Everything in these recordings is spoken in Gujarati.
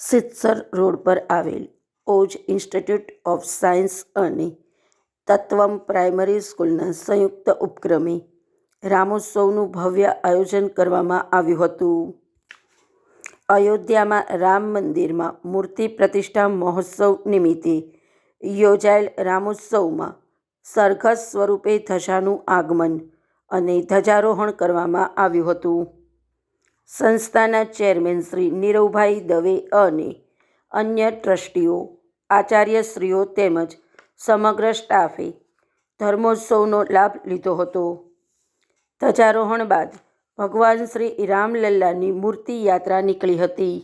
સિત્સર રોડ પર આવેલ ઓજ ઇન્સ્ટિટ્યૂટ ઓફ સાયન્સ અને તત્વમ પ્રાઇમરી સ્કૂલના સંયુક્ત ઉપક્રમે રામોત્સવનું ભવ્ય આયોજન કરવામાં આવ્યું હતું. અયોધ્યામાં રામ મંદિરમાં મૂર્તિ પ્રતિષ્ઠા મહોત્સવ નિમિત્તે યોજાયેલ રામોત્સવમાં સરઘસ સ્વરૂપે ધજાનું આગમન અને ધજારોહણ કરવામાં આવ્યું હતું. સંસ્થાના ચેરમેન શ્રી નીરવભાઈ દવે અને અન્ય ટ્રસ્ટીઓ, આચાર્યશ્રીઓ તેમજ સમગ્ર સ્ટાફે ધર્મોત્સવનો લાભ લીધો હતો. ધજારોહણ બાદ ભગવાન શ્રી રામલલ્લાની મૂર્તિ યાત્રા નીકળી હતી,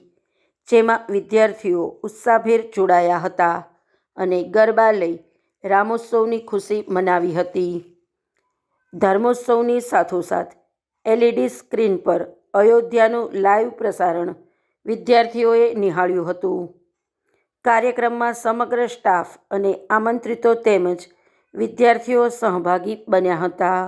જેમાં વિદ્યાર્થીઓ ઉત્સાહભેર જોડાયા હતા અને ગરબા લઈ રામોત્સવની ખુશી મનાવી હતી. ધર્મોત્સવની સાથોસાથ એલઈડી સ્ક્રીન પર અયોધ્યાનું લાઈવ પ્રસારણ વિદ્યાર્થીઓએ નિહાળ્યું હતું. કાર્યક્રમમાં સમગ્ર સ્ટાફ અને આમંત્રિતો તેમજ વિદ્યાર્થીઓ સહભાગી બન્યા હતા.